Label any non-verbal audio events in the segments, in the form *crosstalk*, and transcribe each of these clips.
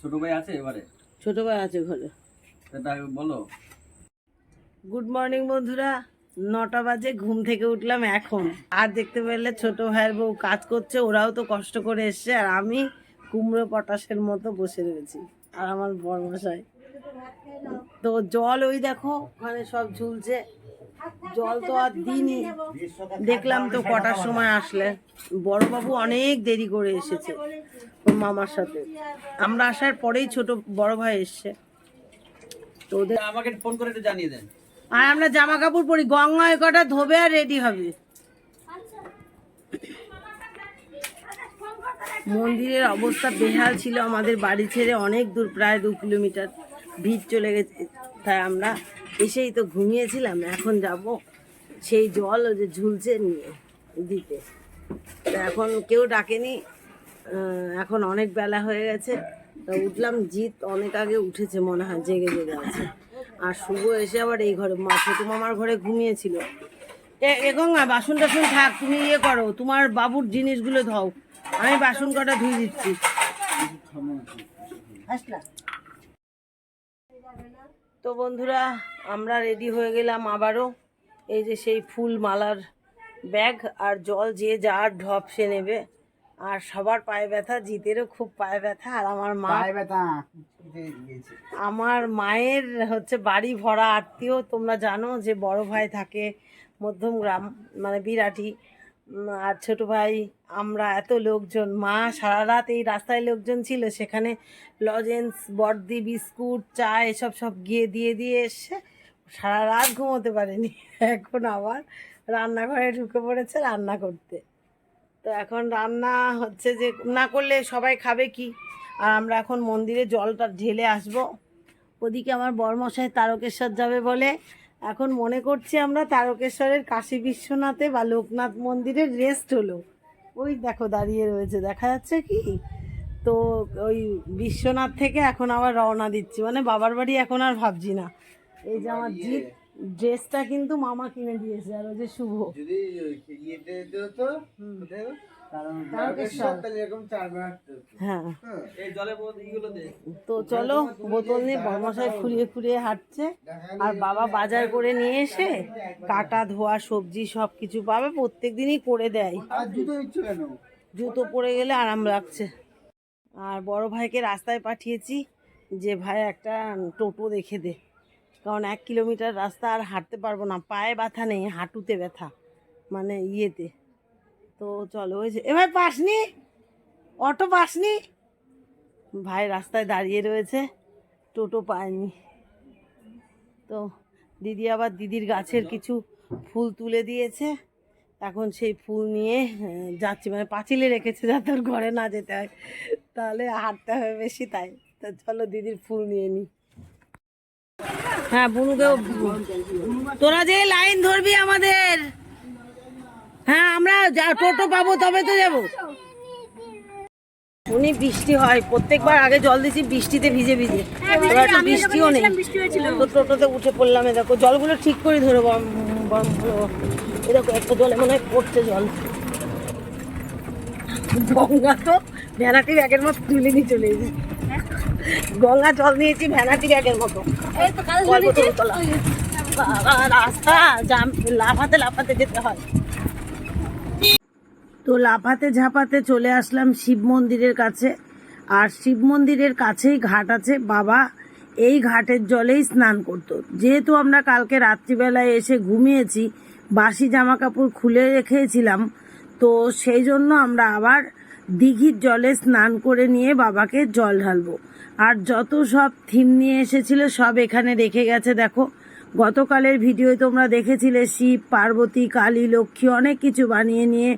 ছোট ভাই আছে এবারে? ছোট ভাই আছে ঘরে। বলো। গুড মর্নিং বন্ধুরা নটা বাজে ঘুম থেকে উঠলাম এখন। আর দেখতে পেলে ছোট ভাইয়ের বউ কাজ করছে ওরাও তো কষ্ট করে এসছে আর আমি কুমড়ো পটাশের মতো বসে রয়েছি আর আমার বর্মশাই। তো জল ওই দেখো ওখানে সব ঝুলছে। জল তো আর দিনই দেখলাম তো কটার সময় আসলে। বড়বাবু অনেক দেরি করে এসেছে। মামার সাথে। আমরা আসার পরেই ছোট বড় ভাই এসছে। তো ওদের আমাকে ফোন করে একটু জানিয়ে দেন। আর আমরা জামা কাপড় পরি গঙ্গায় কটা ধোবে আর রেডি হবে। মন্দিরের অবস্থা বেহাল ছিল আমাদের বাড়ি ছেড়ে অনেক দূর প্রায় দু কিলোমিটার। ভিড় চলে গেছে তাই আমরা এসেই তো ঘুমিয়েছিলাম এখন যাব সেই জল ওই যে ঝুলছে নিয়ে দিতে। তা এখন কেউ ডাকেনি এখন অনেক বেলা হয়ে গেছে। তা উঠলাম, জিৎ অনেক আগে উঠেছে মনে হয়, জেগে জেগে আছে। আর শুভ এসে আবার এই ঘরে, মা, ছোটো মামার ঘরে ঘুমিয়েছিল। এ এ গঙ্গা, বাসন টাসন থাক, তুমি ইয়ে করো, তোমার বাবুর জিনিসগুলো ধও। আমি বাসন কটা ধুয়ে দিচ্ছি। তো বন্ধুরা, আমরা রেডি হয়ে গেলাম আবারও। এই যে সেই ফুল মালার ব্যাগ, আর জল যে যার ঢপ সে নেবে। আর সবার পায়ে ব্যথা জিতেরও খুব পায়ে ব্যথা আর আমার মা আমার মায়ের হচ্ছে বাড়ি ভরা আত্মীয় তোমরা জানো যে বড় ভাই থাকে মধ্যম গ্রাম মানে বিরাটি আর ছোট ভাই আমরা এত লোকজন মা সারা রাত এই রাস্তায় লোকজন ছিল সেখানে লজেন্স বর্দি বিস্কুট চা এসব সব গিয়ে দিয়ে দিয়ে এসে সারা রাত ঘুমোতে পারেনি। *laughs* এখন আবার রান্নাঘরে ঢুকে পড়েছে রান্না করতে। তো এখন রান্না হচ্ছে যে, না করলে সবাই খাবে কি? আর আমরা এখন মন্দিরে জলটা ঢেলে আসব। ওদিকে আমার বরমশাই তারকেশ্বর যাবে বলে। এখন মনে করছি আমরা তারকেশ্বরের কাশী বিশ্বনাথে বা লোকনাথ মন্দিরের রেস্ট হলো। ওই দেখো দাঁড়িয়ে রয়েছে, দেখা যাচ্ছে কি? তো ওই বিশ্বনাথ থেকে এখন আবার রওনা দিচ্ছি। মানে বাবার বাড়ি এখন আর ভাবছি না। এই যে আমার জিৎ। ড্রেসটা কিন্তু মামা কিনে দিয়েছে আর ওই যে শুভ। যদি ইয়েতে হতো। হ্যাঁ। তো চলো বোতল নিয়ে বর্মশাই ফুরিয়ে ফুরিয়ে হাঁটছে আর বাবা বাজার করে নিয়ে এসে কাটা ধোয়া সবজি সব কিছু পাবে প্রত্যেক দিনই করে দেয়। জুতো জুতো পরে গেলে আরাম লাগছে। আর বড় ভাইকে রাস্তায় পাঠিয়েছি যে ভাই একটা টোটো দেখে দে। কারণ এক কিলোমিটার রাস্তা আর হাঁটতে পারব না। পায়ে ব্যথা নেই, হাঁটুতে ব্যথা মানে ইয়েতে। তো চলো, ওই যে, এবার পাসনি অটো পাসনি ভাই রাস্তায় দাঁড়িয়ে রয়েছে, টোটো পায়নি। তো দিদি আবার দিদির গাছের কিছু ফুল তুলে দিয়েছে। এখন সেই ফুল নিয়ে যাচ্ছি। মানে পাঁচিলে রেখেছে যাতে ওর ঘরে না যেতে হয়। তাহলে হাঁটতে হবে বেশি তাই। তো চলো, দিদির ফুল নিয়ে নিই হ্যাঁ বুনুকেও তোরা যে লাইন ধরবি আমাদের। হ্যাঁ আমরা টোটো পাবো তবে তো যাব। উনি বৃষ্টি হয় প্রত্যেকবার আগে জল দিছি বৃষ্টিতে ভিজে ভিজে। এবার তো বৃষ্টিও নেই। তো টোটোতে উঠে পড়লাম এ দেখো জলগুলো ঠিক করে ধরো এ দেখো একটা জলে মনে হয় পড়ছে জল। গঙ্গা তো ভ্যানাটি ব্যাগের মতো তুলে নিয়ে চলে এসেছি। গঙ্গা জল নিয়েছি ভ্যানাটি ব্যাগের মতো। রাস্তা জাম লাফাতে লাফাতে যেতে হয়। তো লাফাতে ঝাপাতে চলে আসলাম শিব মন্দিরের কাছে। আর শিব মন্দিরের কাছেই ঘাট আছে। বাবা এই ঘাটের জলেই স্নান করতো। যেহেতু আমরা কালকে রাত্রিবেলায় এসে ঘুমিয়েছি বাসি জামা কাপড় খুলে রেখেছিলাম তো সেই জন্য আমরা আবার দিঘির জলে স্নান করে নিয়ে বাবাকে জল ঢালবো। আর যত সব থিম নিয়ে এসেছিল, সব এখানে রেখে গেছে, দেখো। গতকালের ভিডিও তোমরা দেখেছিলে, শিব, পার্বতী, কালী, লক্ষ্মী, অনেক কিছু বানিয়ে নিয়ে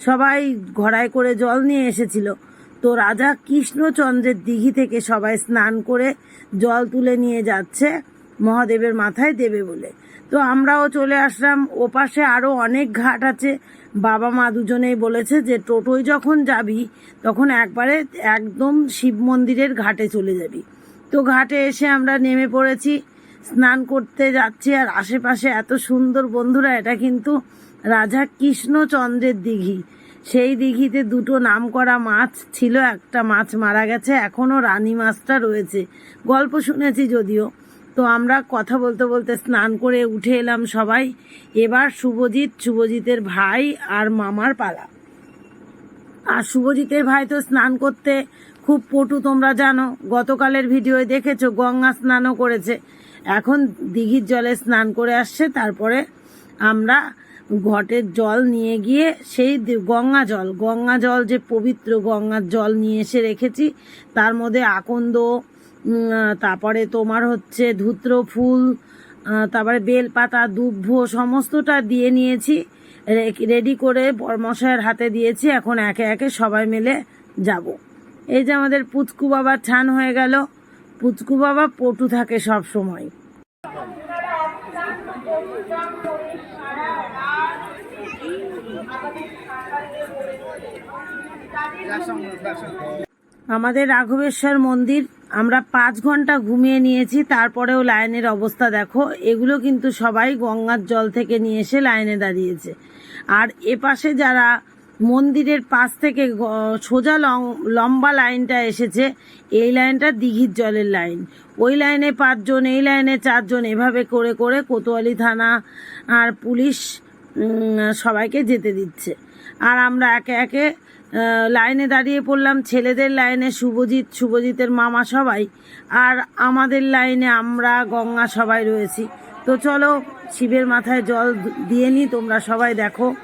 সবাই ঘড়ায় করে জল নিয়ে এসেছিল। তো রাজা কৃষ্ণচন্দ্রের দিঘি থেকে সবাই স্নান করে জল তুলে নিয়ে যাচ্ছে। মহাদেবের মাথায় দেবে বলে। তো আমরাও চলে আসলাম। ওপাশে আরও অনেক ঘাট আছে। বাবা মা দুজনেই বলেছে যে, টোটোয় যখন যাবি, তখন একবারে একদম শিব মন্দিরের ঘাটে চলে যাবি। তো ঘাটে এসে আমরা নেমে পড়েছি। স্নান করতে যাচ্ছি আর আশেপাশে এত সুন্দর বন্ধুরা, এটা কিন্তু রাজা কৃষ্ণচন্দ্রের দিঘি। সেই দিঘিতে দুটো নামকরা মাছ ছিল, একটা মাছ মারা গেছে এখনও রানী মাছটা রয়েছে। গল্প শুনেছি যদিও। তো আমরা কথা বলতে বলতে স্নান করে উঠে এলাম সবাই। এবার শুভজিৎ, শুভজিতের ভাই আর মামার পালা। আর শুভজিতের ভাই তো স্নান করতে খুব পটু, তোমরা জানো। গতকালের ভিডিও দেখেছ, গঙ্গা স্নানও করেছে। এখন দিঘির জলে স্নান করে আসছে, তারপরে আমরা ঘটের জল নিয়ে গিয়ে সেই গঙ্গা জল গঙ্গা জল যে পবিত্র গঙ্গার জল নিয়ে এসে রেখেছি, তার মধ্যে আকন্দ তারপরে তোমার হচ্ছে ধূত্র, ফুল তারপরে বেলপাতা দুব্ভ সমস্তটা দিয়ে নিয়েছি। রেডি করে বরমশাইয়ের হাতে দিয়েছি। এখন একে একে সবাই মিলে যাব। এই যে আমাদের পুচকু বাবার ছান হয়ে গেল। পুচকু বাবা পটু থাকে সব সময়। আমাদের রাঘবেশ্বর মন্দির আমরা পাঁচ ঘণ্টা ঘুমিয়ে নিয়েছি, তারপরেও লাইনের অবস্থা দেখো। এগুলো কিন্তু সবাই গঙ্গার জল থেকে নিয়ে এসে লাইনে দাঁড়িয়েছে। আর এপাশে যারা মন্দিরের পাশ থেকে সোজা লং- লম্বা লাইনটা এসেছে, এই লাইনটা দিঘির জলের লাইন। ওই লাইনে পাঁচজন, এই লাইনে চারজন, এভাবে করে করে কোতোয়ালি থানা আর পুলিশ সবাইকে যেতে দিচ্ছে। আর আমরা একে একে লাইনে দাঁড়িয়ে পড়লাম। ছেলেদের লাইনে শুভজিৎ, শুভজিতের মামা সবাই। আর আমাদের লাইনে আমরা, গঙ্গা সবাই রয়েছি। তো চলো, শিবের মাথায় জল দিয়ে নি, তোমরা সবাই দেখো।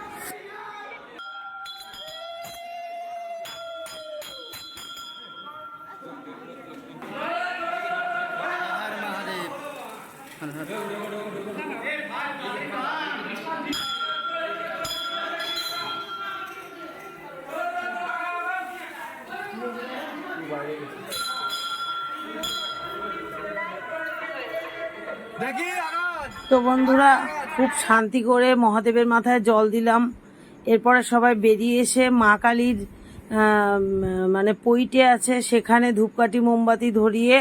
তো বন্ধুরা, খুব শান্তি করে মহাদেবের মাথায় জল দিলাম। এরপরে সবাই বেরিয়ে এসে মা কালীর মানে পইটে আছে, সেখানে ধূপকাঠি, মোমবাতি ধরিয়ে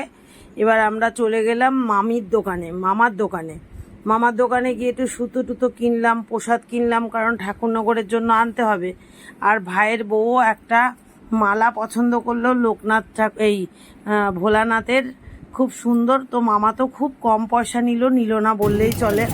এবার আমরা চলে গেলাম মামির দোকানে, মামার দোকানে। মামার দোকানে গিয়ে একটু সুতো টুতো কিনলাম, প্রসাদ কিনলাম, কারণ ঠাকুরনগরের জন্য আনতে হবে। আর ভাইয়ের বউ একটা মালা পছন্দ করল লোকনাথ এই ভোলানাথের। খুব সুন্দর, তো মামা তো খুব কম পয়সা নিল নিল না বললেই চলে।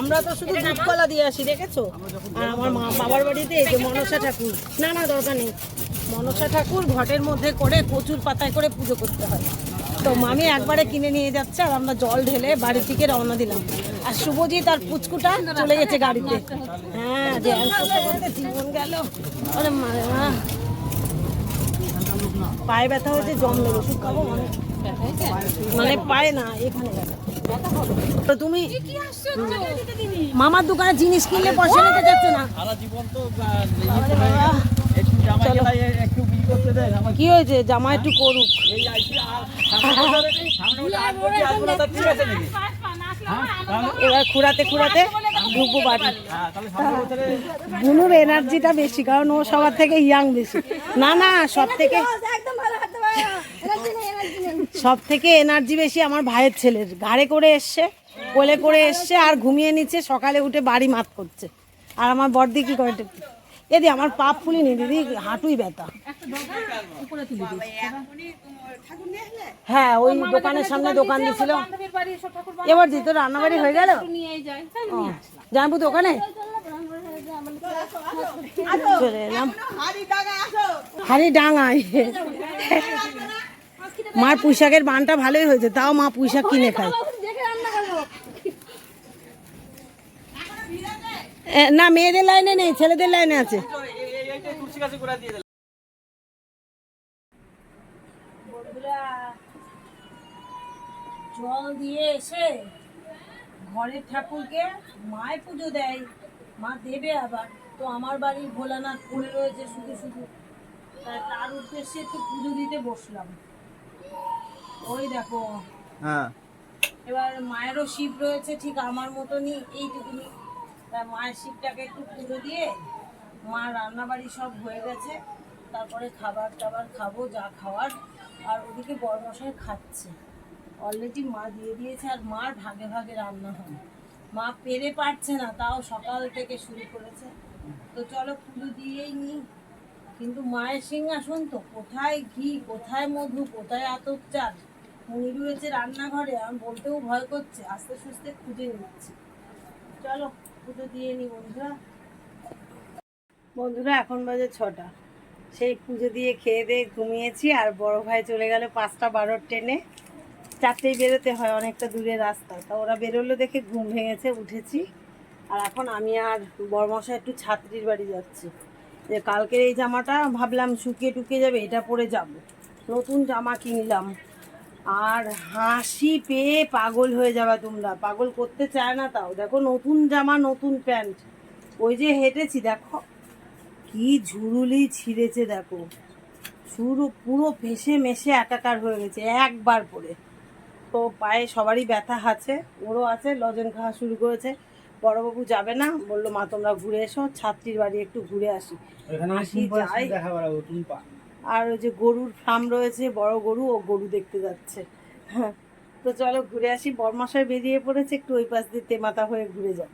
আমরা তো শুধু দুধকলা দিয়ে আসি, দেখেছ? আর আমার মা বাবার বাড়িতে এই যে মনসা ঠাকুর। না না দরকার নেই। মনসা ঠাকুর ঘটের মধ্যে করে প্রচুর পাতায় করে পুজো করতে হয়। তো মামি একবারে কিনে নিয়ে যাচ্ছে আর আমরা জল ঢেলে বাড়ি থেকে রওনা দিলাম। আর শুভজিৎ আর পুচকুটা চলে গেছে গাড়িতে। হ্যাঁ যে করতে করতে জীবন গেল। আরে মারে মা। পায়ে ব্যথা হয়েছে জম লেগে ওষুধ খাব মানে। মানে পায়ে না এখানে তো তুমি মামার দোকানে জিনিস কিনলে পয়সা নিতে যাচ্ছে না? জীবন তো আমার কি হয়েছে? জামা একটু করুক। আছে নাকি? হ্যাঁ এবার খুঁড়াতে খুঁড়াতে ঢুকবো বাড়ি। হ্যাঁ বুনুর এনার্জিটা বেশি কারণ ও সবার থেকে ইয়াং বেশি। না না সব থেকে সব থেকে এনার্জি বেশি আমার ভাইয়ের ছেলের। ঘাড়ে করে এসছে কোলে করে এসছে আর ঘুমিয়ে নিচ্ছে সকালে উঠে বাড়ি মাত করছে। আর আমার বড়দি কি করে এদি আমার পাপ ফুলিনি দিদি, হাঁটুই ব্যথা। হ্যাঁ ওই দোকানের সামনে দোকান দিছিল এবার দিত রান্নাবাড়ি হয়ে গেল জানব দোকানে? এলাম। হাড়ি ডাঙায়। মার পুঁইশাকের বানটা ভালোই হয়েছে, তাও মা পুঁইশাক কিনে খায়। না মেয়েদের লাইনে নেই ছেলেদের লাইনে আছে। তুলসী গাছে করে দিয়ে দিলাম জল দিয়ে এসে ঘরের ঠাকুরকে মায় পুজো দেয় মা দেবে আবার। তো আমার বাড়ির ভোলানাথ পড়ে রয়েছে শুধু শুধু। তা তার উদ্দেশ্যে একটু পুজো দিতে বসলাম। ওই দেখো। হ্যাঁ। এবার মায়েরও শিব রয়েছে ঠিক আমার মতনই এইটুকুনি। তা মায়ের শিবটাকে একটু পুজো দিয়ে মা রান্নাবাড়ি সব হয়ে গেছে। তারপরে খাবার টাবার খাব, যা খাওয়ার। আর ওদিকে বড়মশাই খাচ্ছে। অলরেডি মা দিয়ে দিয়েছে আর মার ভাগে ভাগে রান্না হয়। মা পেরে পারছে না, তাও সকাল থেকে শুরু করেছে। তো চলো পুজো দিয়েই নিই কিন্তু মায়ের সিংহাসন তো, কোথায় ঘি, কোথায় মধু, কোথায় আতপ চাল? উনি রয়েছে রান্নাঘরে আমি বলতেও ভয় করছে, আস্তে সুস্তে খুঁজে নিচ্ছি। চলো। পুজো দিয়ে নি বন্ধুরা। বন্ধুরা, এখন বাজে ছটা। সেই পুজো দিয়ে খেয়ে দিয়ে ঘুমিয়েছি আর বড় ভাই চলে গেল পাঁচটা বারোর ট্রেনে। চারটেই বেরোতে হয়, অনেকটা দূরের রাস্তা। তা ওরা বেরোলো দেখে ঘুম ভেঙেছে, উঠেছি। আর এখন আমি আর বড়মশা একটু ছাত্রীর বাড়ি যাচ্ছি। যে কালকের এই জামাটা, ভাবলাম শুকিয়ে টুকিয়ে যাবে, এটা পরে যাব। নতুন জামা কিনলাম। আর হাসি পেয়ে পাগল হয়ে যাবে তোমরা। পাগল করতে চায় না তাও। দেখো নতুন জামা নতুন প্যান্ট। ওই যে হেঁটেছি দেখো। কি ঝুরুলি ছিঁড়েছে দেখো। শুরু পুরো ভেসে মেশে একাকার হয়ে গেছে একবার পরে। তো পায়ে সবারই ব্যথা আছে ওরও আছে লজেন খাওয়া শুরু করেছে। বড়বাবু যাবে না বলল মা তোমরা ঘুরে এসো ছাত্রীর বাড়ি একটু ঘুরে আসি। আসি যাই। আর ওই যে গরুর ফার্ম রয়েছে বড় গরু ও গরু দেখতে যাচ্ছে। হ্যাঁ তো চলো ঘুরে আসি বরমাসায় বেরিয়ে পড়েছে একটু ওই পাশ দিয়ে তেমাতা হয়ে ঘুরে যাব।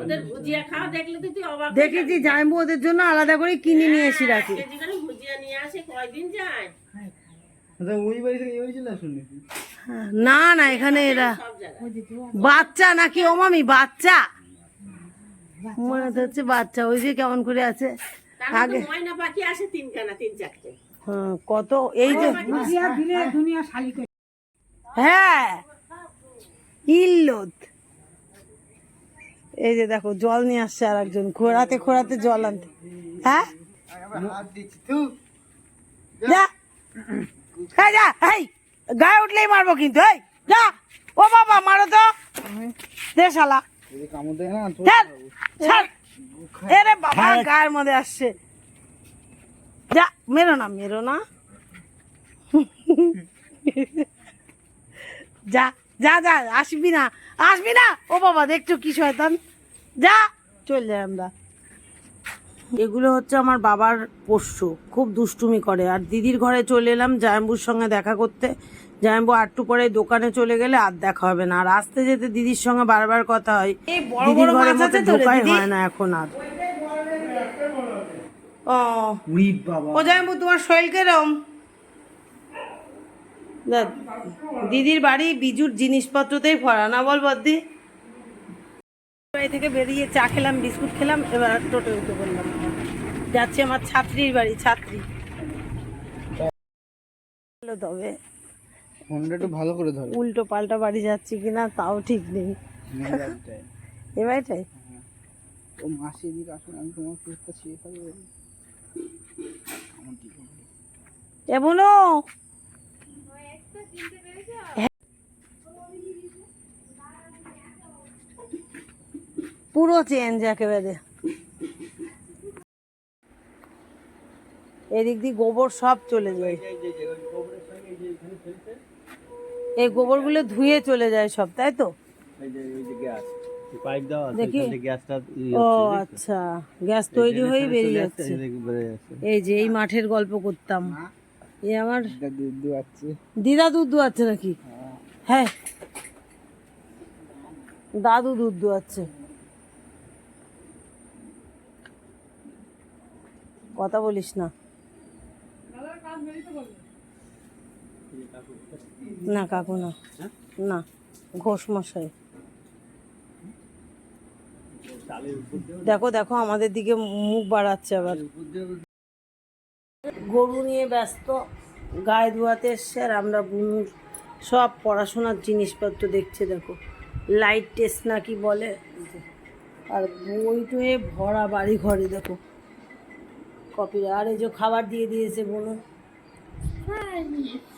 ওদের ভুজিয়া খাওয়া দেখলে তো তুই অবাক হয়ে দেখেছি ওদের জন্য আলাদা করে কিনে নিয়ে এসে রাখি। ভুজিয়া নিয়ে আসে কয়দিন যায়? আচ্ছা, না না এখানে এরা বাচ্চা নাকি ও মামি বাচ্চা। মনে তো হচ্ছে বাচ্চা ওই যে কেমন করে আছে। আগে ময়না পাখি আসে তিনখানা তিন চারটে। হ্যাঁ, কত এই যে হ্যাঁ ইল্লত। এই যে দেখো জল নিয়ে আসছে আর একজন খোড়াতে খোড়াতে জল আনতে। হ্যাঁ? হাত দিচ্ছি তুই যা। এই যা এই গায়ে উঠলেই মারবো কিন্তু এই যা। ও বাবা মারো তো। দে শালা। যদি কামড় দেয় না ছাড় ছাড়। এরে বাবা গায়ের মধ্যে আসছে। যা মেরো না মেরো না। যা যা যা আসবি না আসবি না। ও বাবা দেখছ কি শয়তান। যা চল যাই আমরা। এগুলো হচ্ছে আমার বাবার পোষ্য খুব দুষ্টুমি করে। আর দিদির ঘরে চলে এলাম জায়াম্বুর সঙ্গে দেখা করতে। জায়াম্বু আটটু পরে দোকানে চলে গেলে আর দেখা হবে না। আর আসতে যেতে দিদির সঙ্গে বারবার কথা হয়। দিদির ঘরের মধ্যে ঢোকাই হয় না এখন আর। ও। ও জায়াম্বু তোমার শরীর কেরম? দিদির বাড়ি বিজুর জিনিসপত্রতেই ভরা না বল বদ্দি? বাড়ি থেকে বেরিয়ে চা খেলাম বিস্কুট খেলাম এবার টোটো উঠে বললাম যাচ্ছে আমার ছাত্রীর বাড়ি ছাত্রী। তবে। ফোনটা একটু ভালো করে ধরো। উল্টো পাল্টা বাড়ি যাচ্ছি কিনা তাও ঠিক নেই। এ বাড়িটাই ও মাসি এদিকে আসুন আমি তোমার ছিঁড়ে? এমনও পুরো চেঞ্জ একেবারে। এদিক দিয়ে গোবর সব চলে যায়। এই গোবরগুলো ধুয়ে চলে যায় সব তাই তো? এই যে এই যে গ্যাস পাইপ দেওয়া আছে দেখি। গ্যাসটা ও আচ্ছা গ্যাস তৈরি হয়ে বেরিয়ে যাচ্ছে। এই যে এই মাঠের গল্প করতাম। এই আমার দিদা দুধ দুয়াচ্ছে। নাকি? হ্যাঁ। দাদু দুধ দুয়াচ্ছে। কথা বলিস না। না কাকু না। না ঘোষ মশাই দেখো দেখো আমাদের দিকে মুখ বাড়াচ্ছে আবার। গরু নিয়ে ব্যস্ত গায়ে ধোয়াতে এসছে আর আমরা বুনুর সব পড়াশোনার জিনিসপত্র দেখছে দেখো। লাইট টেস্ট না কি বলে? আর বই টয়ে ভরা বাড়ি ঘরে দেখো। কপি আর এই যে খাবার দিয়ে দিয়েছে বুনু এগুলো দেখো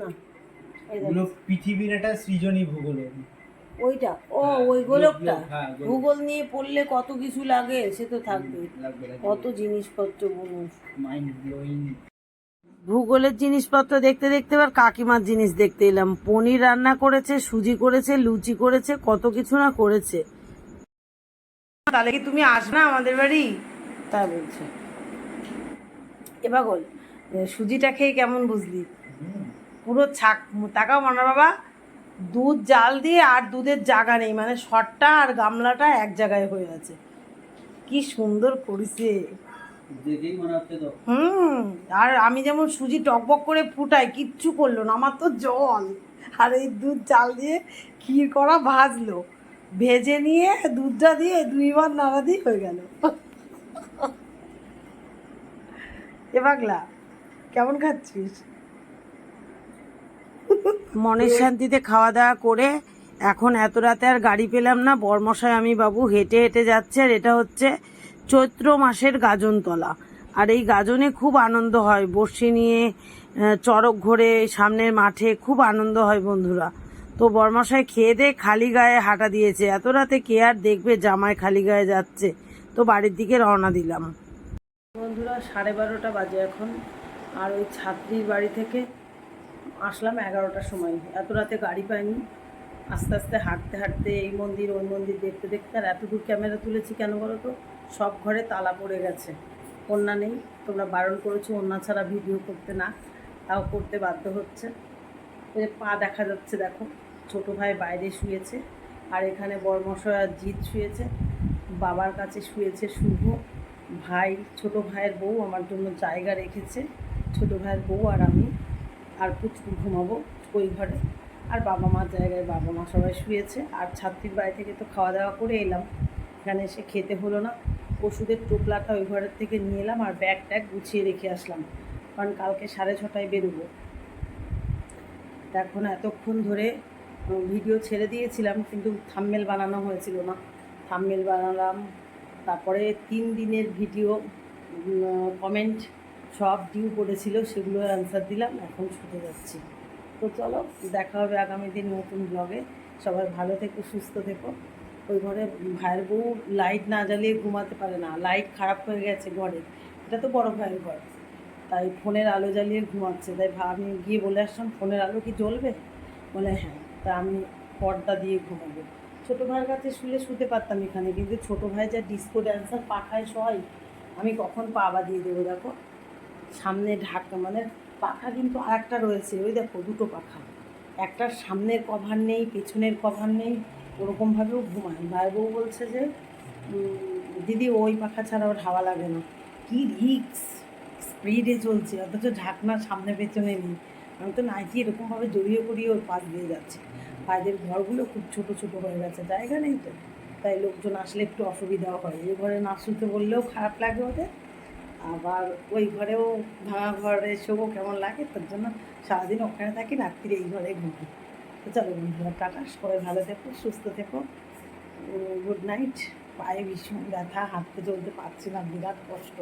না এগুলো পৃথিবীর একটা সৃজনী ভূগোল। ওইটা? ও ওই গোলকটা? হ্যাঁ, ভূগোল নিয়ে পড়লে কত কিছু লাগে সে তো থাকবে কত জিনিসপত্র ভূগোলের জিনিসপত্র দেখতে দেখতে এবার কাকিমার জিনিস দেখতে এলাম। পনির রান্না করেছে সুজি করেছে লুচি করেছে কত কিছু না করেছে। তাহলে কি তুমি আস না আমাদের বাড়ি? তা বলছে। এবার বল সুজিটা খেয়ে কেমন বুঝলি? পুরো ছাক তাকাও মানা বাবা দুধ জাল দিয়ে আর দুধের জায়গা নেই মানে শটটা আর গামলাটা এক জায়গায় হয়ে আছে। কি সুন্দর করেছে। হুম আর আমি যেমন সুজি টকবক করে ফুটাই কিচ্ছু করল না আমার তো জল। আর এই দুধ চাল দিয়ে ক্ষীর করা ভাজলো ভেজে নিয়ে দুধটা দিয়ে দুইবার নাড়া দিয়ে হয়ে গেল। এ পাগলা, কেমন খাচ্ছিস? মনের শান্তিতে খাওয়া দাওয়া করে এখন এত রাতে আর গাড়ি পেলাম না। বরমশাই, আমি বাবু হেঁটে হেঁটে যাচ্ছে আর এটা হচ্ছে চৈত্র মাসের গাজনতলা। আর এই গাজনে খুব আনন্দ হয়। বর্ষি নিয়ে চড়ক ঘোরে, সামনের মাঠে খুব আনন্দ হয় বন্ধুরা। তো বরমশাই খেয়ে দিয়ে খালি গায়ে হাঁটা দিয়েছে। এত রাতে কে আর দেখবে জামায় খালি গায়ে যাচ্ছে। তো বাড়ির দিকে রওনা দিলাম। বন্ধুরা, সাড়ে বারোটা বাজে এখন। আর ওই ছাত্রীর বাড়ি থেকে আসলাম এগারোটার সময়। এত রাতে গাড়ি পাইনি। আস্তে আস্তে হাঁটতে হাঁটতে এই মন্দির, ওই মন্দির দেখতে দেখতে আর এতদূর ক্যামেরা তুলেছি কেন বলো তো? সব ঘরে তালা পড়ে গেছে। কন্যা নেই। তোমরা বারণ করেছ অন্য ছাড়া ভিডিও করতে না। তাও করতে বাধ্য হচ্ছে। পা দেখা যাচ্ছে, দেখো। ছোট ভাই বাইরে শুয়েছে। আর এখানে বর্মশয় জিৎ শুয়েছে। বাবার কাছে শুয়েছে শুভ। ভাই, ছোট ভাইয়ের বউ আমার জন্য জায়গা রেখেছে। ছোট ভাইয়ের বউ আর আমি আর পুচকু ঘুমাবো ওই ঘরে। আর বাবা মার জায়গায় বাবা মা সবাই শুয়েছে। আর ছাত্রীর বাড়ি থেকে তো খাওয়া দাওয়া করে এলাম। এখানে এসে খেতে হলো না। ওষুধের টোপলাটা ওই ঘরের থেকে নিয়ে এলাম আর ব্যাগ ট্যাগ গুছিয়ে রেখে আসলাম। কারণ কালকে সাড়ে ছটায় বেরোবো। এখন এতক্ষণ ধরে ভিডিও ছেড়ে দিয়েছিলাম, কিন্তু থাম্মেল বানানো হয়েছিল না। থাম্মেল বানালাম তারপরে তিন দিনের ভিডিও কমেন্ট সব ডিউ করেছিল সেগুলো অ্যান্সার দিলাম, এখন ছুটে যাচ্ছি। তো চলো, দেখা হবে আগামী দিন নতুন ব্লগে সবাই ভালো থেকো, সুস্থ থেকো। ওই ঘরে ভাইয়ের বউ লাইট না জ্বালিয়ে ঘুমাতে পারে না লাইট খারাপ হয়ে গেছে ঘরে। এটা তো বড় ভাইয়ের ঘর। তাই ফোনের আলো জ্বালিয়ে ঘুমাচ্ছে। তাই আমি গিয়ে বলে আসলাম, ফোনের আলো কি জ্বলবে? বলে হ্যাঁ। তা আমি পর্দা দিয়ে ঘুমাবো। ছোটো ভাইয়ের কাছে শুলে শুতে পারতাম এখানে, কিন্তু ছোটো ভাই যা ডিস্কো ড্যান্সার পাখায় সয় আমি কখন পা দিয়ে দেবো দেখো? সামনে ঢাকা মানে পাখা কিন্তু আর একটা রয়েছে, ওই দেখো দুটো পাখা। একটার সামনের কভার নেই, পেছনের কভার নেই ওরকমভাবেও ঘুমায়। ভাই বউ বলছে যে দিদি ওই পাখা ছাড়া ওর হাওয়া লাগে না। কী রিক্স স্পিডে চলছে, অথচ ঢাকনা সামনে পেছনে নেই। আমি তো নাইটি এরকমভাবে জড়িয়ে করিয়ে ওর পাশ দিয়ে যাচ্ছে। পায়ের ঘরগুলো খুব ছোট ছোট হয়ে গেছে, জায়গা নেই তো। তাই লোকজন আসলে একটু অসুবিধাও হয়। এই ঘরে না শুতে বললেও খারাপ লাগে ওদের। আবার ওই ঘরেও ভাঙা ঘরে শোবো কেমন লাগে, তার জন্য সারাদিন ওখানে থাকি, রাত্রিরে এই ঘরে ঘুমি তো চলো বন্ধুরা, টাটা। সবাই ভালো থেকো, সুস্থ থেকো। গুড নাইট পায়ে ভীষণ ব্যথা, হাঁটতে চলতে পারছি না, বিরাট কষ্ট।